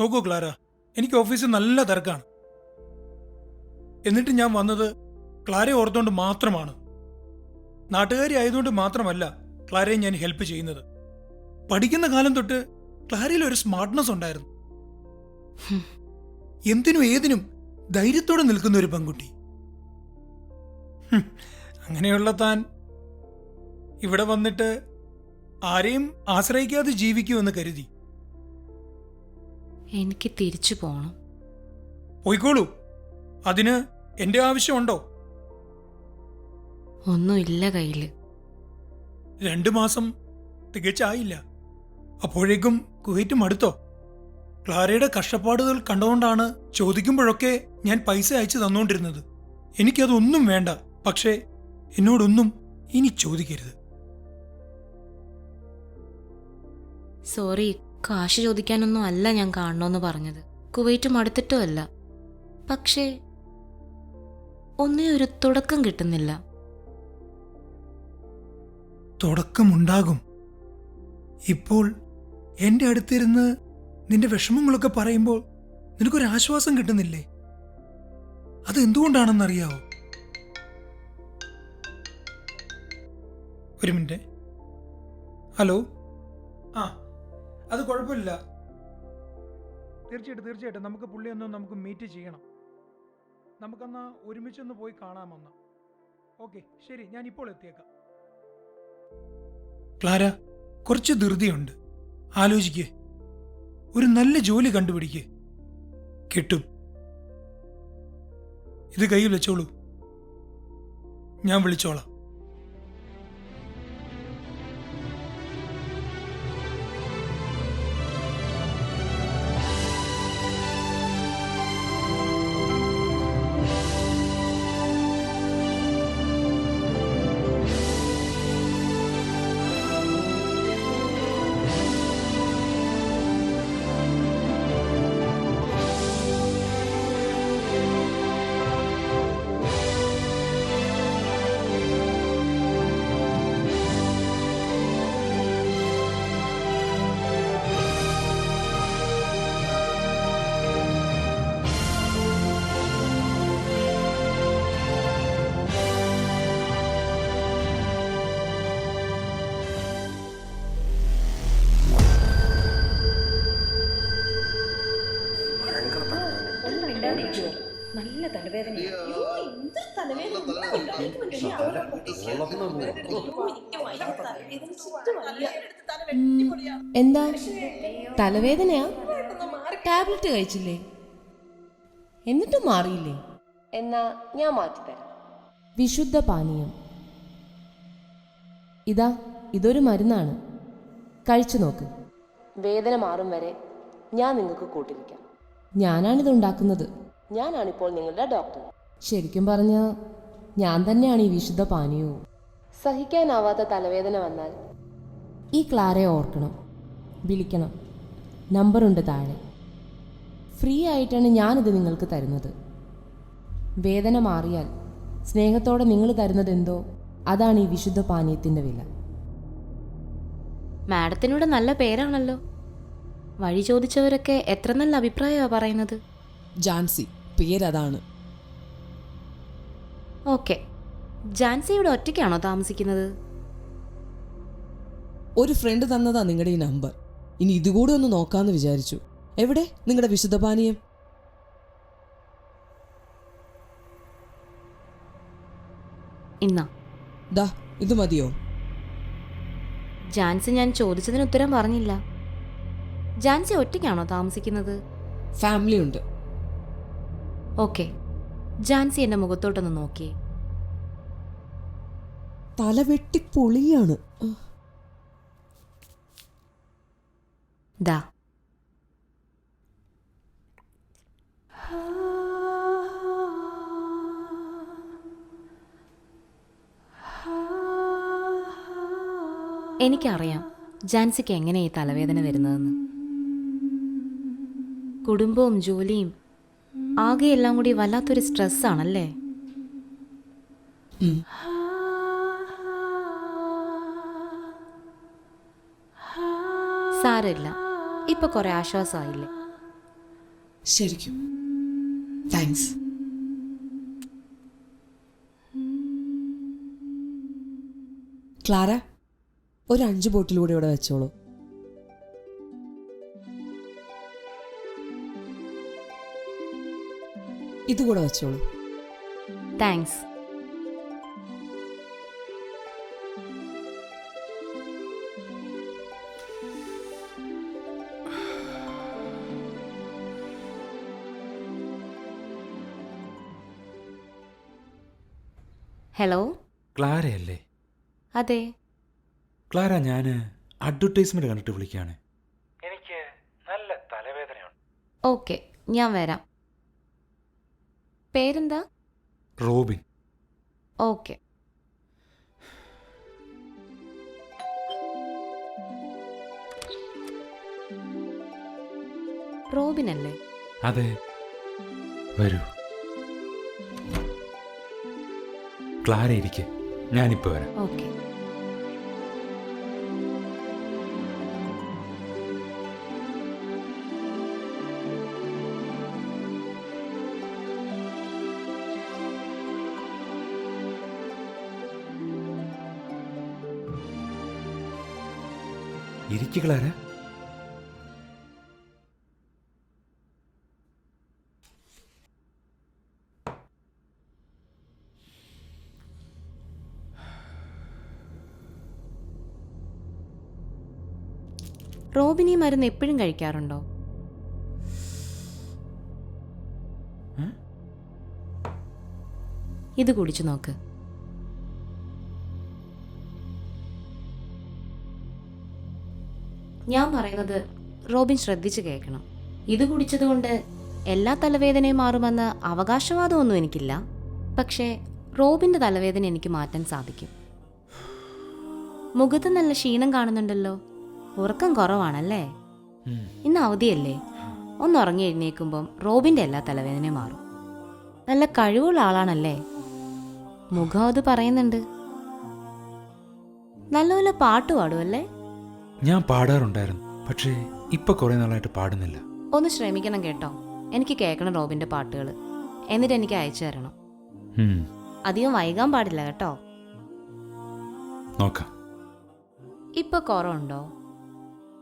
നോക്കൂ ക്ലാര. എനിക്ക് ഓഫീസിൽ നല്ല തിരക്കാണ്. എന്നിട്ട് ഞാൻ വന്നത് ക്ലാരയെ ഓർത്തുകൊണ്ട് മാത്രമാണ്. നാട്ടുകാരി ആയതുകൊണ്ട് മാത്രമല്ല ക്ലാരയെ ഞാൻ ഹെൽപ്പ് ചെയ്യുന്നത്. പഠിക്കുന്ന കാലം തൊട്ട് ക്ലാരയിൽ ഒരു സ്മാർട്ട്നെസ് ഉണ്ടായിരുന്നു. എന്തിനും ഏതിനും ധൈര്യത്തോടെ നിൽക്കുന്ന ഒരു പെൺകുട്ടി. അങ്ങനെയുള്ള താൻ ഇവിടെ വന്നിട്ട് ആരെയും ആശ്രയിക്കാതെ ജീവിക്കൂ എന്ന് കരുതി. എനിക്ക് തിരിച്ചു പോണം. പോയിക്കോളൂ. അതിന് എന്റെ ആവശ്യമുണ്ടോ? ഒന്നുമില്ല കയ്യിൽ. രണ്ടു മാസം തികച്ചായില്ല. അപ്പോഴേക്കും കുവൈറ്റ് മടുത്തോ ക്ലാരയുടെ കഷ്ടപ്പാടുകൾ കണ്ടുകൊണ്ടാണ് ചോദിക്കുമ്പോഴൊക്കെ ഞാൻ പൈസ അയച്ചു തന്നുകൊണ്ടിരുന്നത് എനിക്കതൊന്നും വേണ്ട. പക്ഷേ എന്നോടൊന്നും ഇനി ചോദിക്കരുത്. സോറി കാശ് ചോദിക്കാനൊന്നും അല്ല ഞാൻ കാണണമെന്ന് പറഞ്ഞത്. കുവൈറ്റ് മടുത്തിട്ടും അല്ല. പക്ഷേ ഒന്നേ ഒരു തുടക്കം കിട്ടുന്നില്ല. തുടക്കമുണ്ടാകും. ഇപ്പോൾ എന്റെ അടുത്തിരുന്ന് നിന്റെ വിഷമങ്ങളൊക്കെ പറയുമ്പോൾ നിനക്കൊരു ആശ്വാസം കിട്ടുന്നില്ലേ? അത് എന്തുകൊണ്ടാണെന്നറിയാവോ ഒരു മിനിറ്റ്. ഹലോ? ആ അത് കുഴപ്പമില്ല. തീർച്ചയായിട്ടും തീർച്ചയായിട്ടും. നമുക്ക് പുള്ളി ഒന്ന് നമുക്ക് മീറ്റ് ചെയ്യണം. നമുക്കന്ന് ഒരുമിച്ചൊന്ന് പോയി കാണാമെന്ന്. ഓക്കെ ശരി. ഞാൻ ഇപ്പോൾ എത്തിയേക്കാം. ക്ലാര കുറച്ച് ധൃതിയുണ്ട്. ആലോചിക്കേ. ഒരു നല്ല ജോലി കണ്ടുപിടിക്ക്. കിട്ടും. ഇത് കയ്യിൽ വെച്ചോളൂ. ഞാൻ വിളിച്ചോളാം. എന്താ? തലവേദനയാ? ടാബ്ലറ്റ് കഴിച്ചില്ലേ? എന്നിട്ടും മാറിയില്ലേ? എന്നാ ഞാൻ മാറ്റിത്തരാം. വിശുദ്ധ പാനീയം. ഇതാ ഇതൊരു മരുന്നാണ്. കഴിച്ചു നോക്ക്. വേദന മാറും വരെ ഞാൻ നിങ്ങൾക്ക് കൂട്ടിരിക്കാം. ഞാനാണിത് ഉണ്ടാക്കുന്നത് ഞാനാണിപ്പോൾ നിങ്ങളുടെ ഡോക്ടർ. ശരിക്കും പറഞ്ഞ ഞാൻ തന്നെയാണ് ഈ വിശുദ്ധ പാനീയവും. സഹിക്കാനാവാത്ത തലവേദന വന്നാൽ? ഈ ക്ലാരയെ ഓർക്കണം. വിളിക്കണം. നമ്പറുണ്ട് താഴെ. ഫ്രീ ആയിട്ടാണ് ഞാനിത് നിങ്ങൾക്ക് തരുന്നത്. വേദന മാറിയാൽ സ്നേഹത്തോടെ നിങ്ങൾ തരുന്നത് എന്തോ അതാണ് ഈ വിശുദ്ധ പാനീയത്തിന്റെ വില. മാഡത്തിനോട് നല്ല പേരാണല്ലോ. വഴി ചോദിച്ചവരൊക്കെ എത്ര നല്ല അഭിപ്രായമാണ് പറയുന്നത്? ജാൻസി പേരതാണ്. ഓക്കെ. ജാൻസി ഇവിടെ ഒറ്റയ്ക്കാണോ താമസിക്കുന്നത്? ഒരു ഫ്രണ്ട് തന്നതാ നിങ്ങളുടെ ഈ നമ്പർ ഇനി ഇതുകൂടെ ഒന്ന് നോക്കാന്ന് വിചാരിച്ചു. എവിടെ? നിങ്ങളുടെ വിശുദ്ധപാനീയം? ഇന്നാ. ദാ ഇത് മതിയോ? ജാൻസി ഞാൻ ചോദിച്ചതിന് ഉത്തരം പറഞ്ഞില്ല. ജാൻസി ഒറ്റയ്ക്കാണോ താമസിക്കുന്നത്? ഫാമിലി ഉണ്ട്. ഓക്കെ. ജാൻസി എന്റെ മുഖത്തോട്ടൊന്ന് നോക്കിയേ. തല വെട്ടി പൊളിയാണ്. ദാ. എനിക്കറിയാം ജാൻസിക്ക് എങ്ങനെ ഈ തലവേദന വരുന്നതെന്ന്. കുടുംബവും ജോലിയും ആകെ എല്ലാം കൂടി വല്ലാത്തൊരു സ്ട്രെസ് സ്ട്രെസ്സാണല്ലേ സാരമില്ല. ഇപ്പൊ കുറെ ആശ്വാസമായില്ലേ? ശരിക്കും. താങ്ക്സ് ക്ലാര ഒരു അഞ്ച് ബോട്ടിലൂടെ ഇവിടെ വെച്ചോളൂ. ഇതുകൂടെ വെച്ചോളൂ. താങ്ക്സ് ഹലോ ക്ലാരയല്ലേ? അതെ. ക്ലാര ഞാൻ അഡ്വർടൈസ്മെന്റ് കണ്ടിട്ട് വിളിക്കുകയാണ് എനിക്ക് നല്ല തലവേദനയുണ്ട്. ഓക്കെ ഞാൻ വരാം. പേരെന്താ? റോബിൻ. ഓക്കെ. റോബിൻ അല്ലേ അതെ. വരൂ. ക്ലാര ഇരിക്കെ ഞാനിപ്പോ വരാം. ഓക്കെ. ഇരിക്കു ക്ലാര റോബിൻ ഈ മരുന്ന് എപ്പോഴും കഴിക്കാറുണ്ടോ? ഇത് കുടിച്ചു നോക്ക്. ഞാൻ പറയുന്നത് റോബിൻ ശ്രദ്ധിച്ചു കേൾക്കണം. ഇത് കുടിച്ചതുകൊണ്ട് എല്ലാ തലവേദനയും മാറുമെന്ന് അവകാശവാദമൊന്നും എനിക്കില്ല. പക്ഷേ റോബിന്റെ തലവേദന എനിക്ക് മാറ്റാൻ സാധിക്കും. മുഖത്ത് നല്ല ക്ഷീണം കാണുന്നുണ്ടല്ലോ. ഉറക്കം കുറവാണല്ലേ. ഇന്ന് അവധിയല്ലേ? ഒന്ന് ഉറങ്ങി എഴുന്നേക്കുമ്പം റോബിന്റെ എല്ലാ തലവേദനയും മാറും. നല്ല കഴിവുള്ള ആളാണല്ലേ? മുഖം അത് പറയുന്നുണ്ട്. നല്ലപോലെ പാട്ട് പാടുമല്ലേ ഞാൻ പാടാറുണ്ടായിരുന്നു പക്ഷേ ഇപ്പൊ കുറെ നാളായിട്ട് പാടുന്നില്ല. ഒന്ന് ശ്രമിക്കണം കേട്ടോ. എനിക്ക് കേൾക്കണം റോബിന്റെ പാട്ടുകൾ എന്നിട്ട് എനിക്ക് അയച്ചു തരണം. അധികം വൈകാൻ പാടില്ല കേട്ടോ. നോക്കാം. ഇപ്പൊ കുറവുണ്ടോ?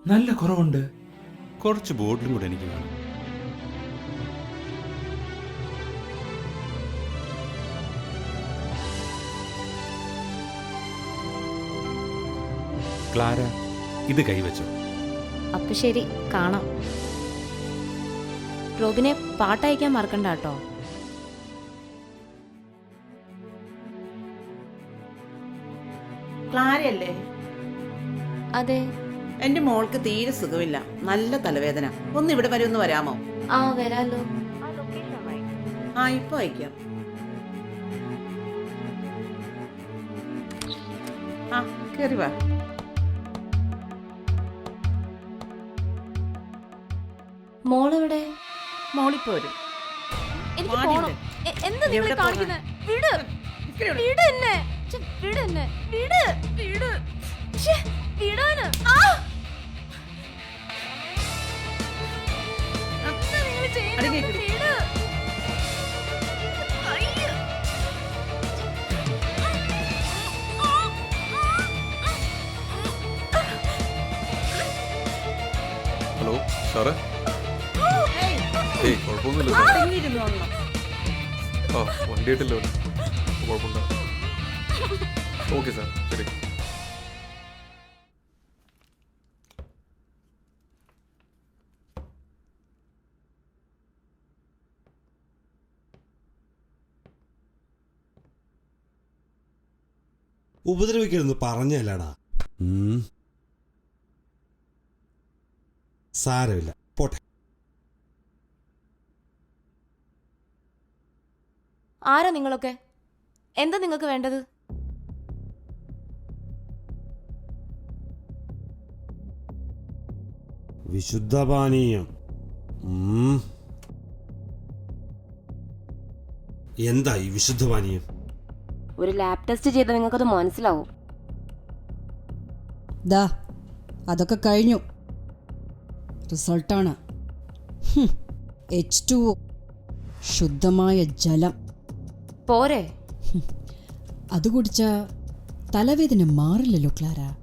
നല്ല കുറവുണ്ട്. കുറച്ച് ബോട്ടിലും കൂടെ എനിക്ക് വേണം. ക്ലാര ഇത് കൈവച്ചോ? അപ്പൊ ശരി കാണാം. റോബിനെ പാട്ടയക്കാൻ മറക്കണ്ട കേട്ടോ. ക്ലാരയല്ലേ? അതെ. എന്റെ മോൾക്ക് തീരെ സുഖമില്ല. നല്ല തലവേദന. ഒന്ന് ഇവിടെ വരെ ഒന്ന് വരാമോ? ആ വരാലോ. ആ ഇപ്പൊ അയക്കാം ആ കേറി വാ. മോളെവിടെ? മോളിപ്പോ വരും. എനിക്ക് വാടി പോണം. എ- എന്താ നിങ്ങൾ എവിടെ കാണിക്കുന്നത് വിട് എന്നെ. ഛെ, വിട് എന്നെ. വിട്. വിട്. ഹലോ സാറേ? ഏയ്, കുഴപ്പമൊന്നുമില്ല സാർ. ആ വണ്ടിയായിട്ടല്ലോ കുഴപ്പമില്ല ഓക്കെ സാർ. ശരി. ഉപദ്രവിക്കരുന്ന് പറഞ്ഞല്ലടാ. സാരമില്ല. പോട്ടെ. ആരാ നിങ്ങളൊക്കെ? എന്താ നിങ്ങൾക്ക് വേണ്ടത്? വിശുദ്ധ പാനീയം എന്താ ഈ വിശുദ്ധപാനീയം? ഒരു ലാബ് ടെസ്റ്റ് ചെയ്ത നിങ്ങൾക്കത് മനസ്സിലാവും. ദാ അതൊക്കെ കഴിഞ്ഞു. റിസൾട്ടാണ്. എച്ച് ടു ശുദ്ധമായ ജലം. പോരെ. അത് കുടിച്ച തലവേദന മാറില്ലല്ലോ ക്ലാര.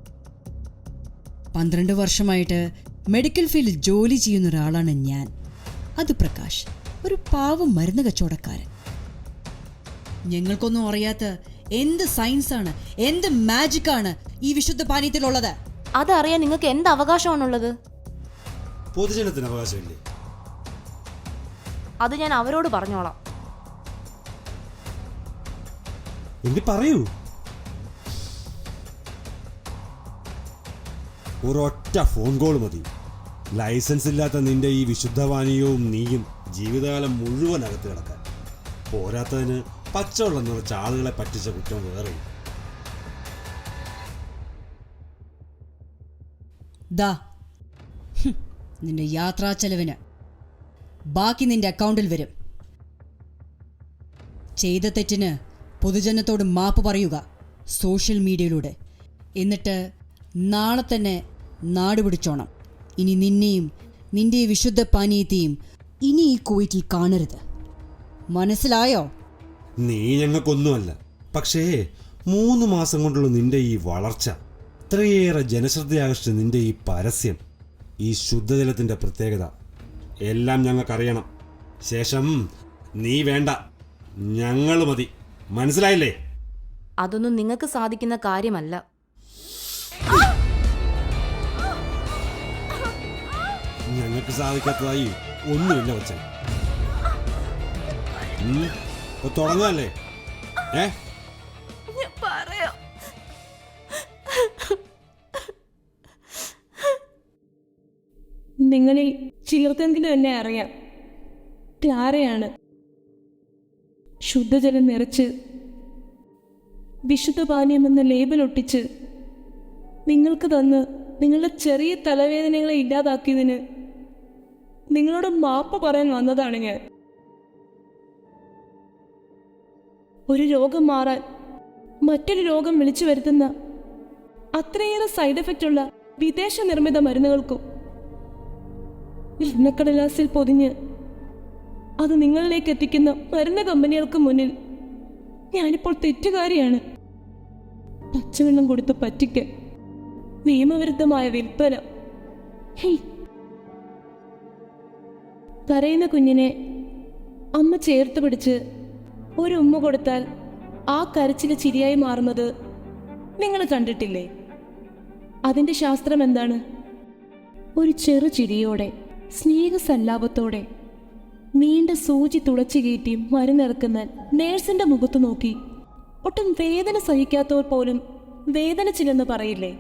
പന്ത്രണ്ട് വർഷമായിട്ട് മെഡിക്കൽ ഫീൽഡിൽ ജോലി ചെയ്യുന്ന ഒരാളാണ് ഞാൻ. അത് പ്രകാശ് ഒരു പാവം മരുന്ന് കച്ചവടക്കാരൻ. ഞങ്ങൾക്കൊന്നും അറിയാത്ത എന്ത് സയൻസ് ആണ് എന്ത് മാജിക് ആണ് ഈ വിശുദ്ധ പാനീയത്തിലുള്ളത്? അതറിയാൻ നിങ്ങൾക്ക് എന്ത് അവകാശമാണുള്ളത്? പൊതുജനത്തിന് അവകാശമില്ലേ? അത് ഞാൻ അവരോട് പറഞ്ഞോളാം. എങ്കിൽ പറയൂ? ഒരൊറ്റ ഫോൺ കോൾ മതി. ലൈസൻസ് ഇല്ലാത്ത നിന്റെ ഈ വിശുദ്ധവാനിയവും നീയും ജീവിതകാലം മുഴുവൻ അകത്ത് കിടക്കാൻ. പോരാത്തതിന് പച്ചവെള്ളം നിറച്ച ആളുകളെ പറ്റിച്ച കുറ്റം വേറെ നിന്റെ യാത്രാ ചെലവിന് ബാക്കി നിന്റെ അക്കൗണ്ടിൽ വരും. ചെയ്ത തെറ്റിന് പൊതുജനത്തോട് മാപ്പ് പറയുക സോഷ്യൽ മീഡിയയിലൂടെ. എന്നിട്ട് നാളെ തന്നെ നാടുപിടിച്ചോണം ഇനി നിന്നെയും നിന്റെ വിശുദ്ധ പാനീയത്തെയും ഇനി ഈ കുവൈറ്റിൽ കാണരുത്. മനസ്സിലായോ? നീ ഞങ്ങൾക്കൊന്നുമല്ല പക്ഷേ മൂന്ന് മാസം കൊണ്ടുള്ള നിന്റെ ഈ വളർച്ച ഇത്രയേറെ ജനശ്രദ്ധയാകർഷിച്ച നിന്റെ ഈ പരസ്യം ഈ ശുദ്ധജലത്തിന്റെ പ്രത്യേകത എല്ലാം ഞങ്ങൾക്കറിയണം ശേഷം നീ വേണ്ട. ഞങ്ങൾ മതി. മനസ്സിലായില്ലേ? അതൊന്നും നിങ്ങൾക്ക് സാധിക്കുന്ന കാര്യമല്ല. ഞങ്ങൾക്ക് സാധിക്കാത്തതായി ഒന്നുമില്ല വച്ചൻ തുടങ്ങുകയല്ലേ ഏ പറയാം നിങ്ങളിൽ ചിലർക്കെങ്കിലും എന്നെ അറിയാം. ക്ലാരയാണ്. ശുദ്ധജലം നിറച്ച് വിശുദ്ധ പാനീയം എന്ന ലേബൽ ഒട്ടിച്ച് നിങ്ങൾക്ക് തന്ന് നിങ്ങളുടെ ചെറിയ തലവേദനകളെ ഇല്ലാതാക്കിയതിന് നിങ്ങളോട് മാപ്പ് പറയാൻ വന്നതാണ് ഞാൻ. ഒരു രോഗം മാറാൻ മറ്റൊരു രോഗം വിളിച്ചു വരുത്തുന്ന അത്രയേറെ സൈഡ് എഫക്റ്റ് ഉള്ള വിദേശ നിർമ്മിത മരുന്നുകൾക്കും ഇന്നക്കടലാസിൽ പൊതിഞ്ഞ് അത് നിങ്ങളിലേക്ക് എത്തിക്കുന്ന മരുന്ന് കമ്പനികൾക്ക് മുന്നിൽ ഞാനിപ്പോൾ തെറ്റുകാരിയാണ് പച്ചവെള്ളം കൊടുത്ത് പറ്റിക്ക് നിയമവിരുദ്ധമായ വിൽപ്പന. കരയുന്ന കുഞ്ഞിനെ അമ്മ ചേർത്ത് പിടിച്ച് ഒരു ഉമ്മ കൊടുത്താൽ ആ കരച്ചിൽ ചിരിയായി മാറുന്നത് നിങ്ങൾ കണ്ടിട്ടില്ലേ? അതിന്റെ ശാസ്ത്രം എന്താണ്? ഒരു ചെറു ചിരിയോടെ സ്നേഹസല്ലാപത്തോടെ നീണ്ട സൂചി തുളച്ചു കയറ്റി മരുന്നിറക്കുന്ന നേഴ്സിന്റെ മുഖത്ത് നോക്കി. ഒട്ടും വേദന സഹിക്കാത്തവർ പോലും വേദന വേദനിച്ചില്ലെന്ന് പറയില്ലേ?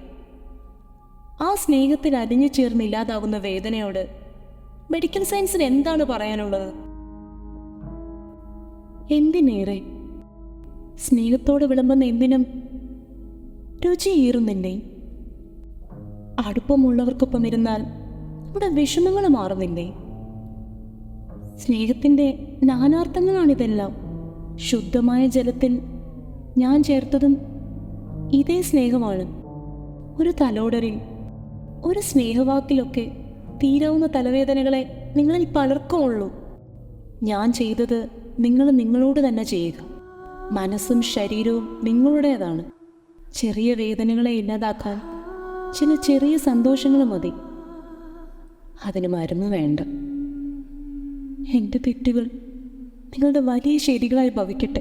ആ സ്നേഹത്തിൽ അലിഞ്ഞു ചേർന്നില്ലാതാവുന്ന വേദനയോട് മെഡിക്കൽ സയൻസിന് എന്താണ് പറയാനുള്ളത്? എന്തിനേറെ? സ്നേഹത്തോടെ വിളമ്പുന്ന എന്തിനും രുചിയേറുന്നില്ലേ? അടുപ്പമുള്ളവർക്കൊപ്പം ഇരുന്നാൽ നമ്മുടെ വിഷമങ്ങൾ മാറുന്നില്ലേ? സ്നേഹത്തിന്റെ നാനാർത്ഥങ്ങളാണിതെല്ലാം. ശുദ്ധമായ ജലത്തിൽ ഞാൻ ചേർത്തതും ഇതേ സ്നേഹമാണ്. ഒരു തലോടരിൽ ഒരു സ്നേഹവാക്കിലൊക്കെ തീരാവുന്ന തലവേദനകളെ നിങ്ങളിൽ പലർക്കും ഉള്ളൂ ഞാൻ ചെയ്തത് നിങ്ങൾ നിങ്ങളോട് തന്നെ ചെയ്യുക. മനസ്സും ശരീരവും നിങ്ങളുടേതാണ്. ചെറിയ വേദനകളെ ഇല്ലാതാക്കാൻ ചില ചെറിയ സന്തോഷങ്ങൾ മതി. അതിന് മരുന്ന് വേണ്ട. എന്റെ തെറ്റുകൾ നിങ്ങളുടെ വലിയ ശരികളായി ഭവിക്കട്ടെ.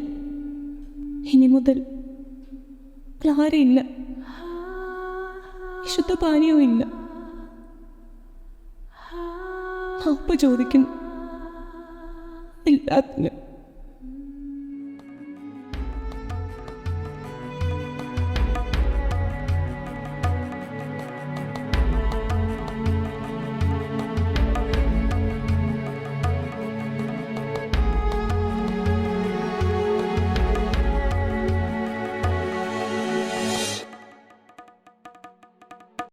ഇനി മുതൽ ക്ലാരയില്ല. വിശുദ്ധ പാനീയവും ഇല്ല അപ്പ ചോദിക്കുന്നു. الأدنى.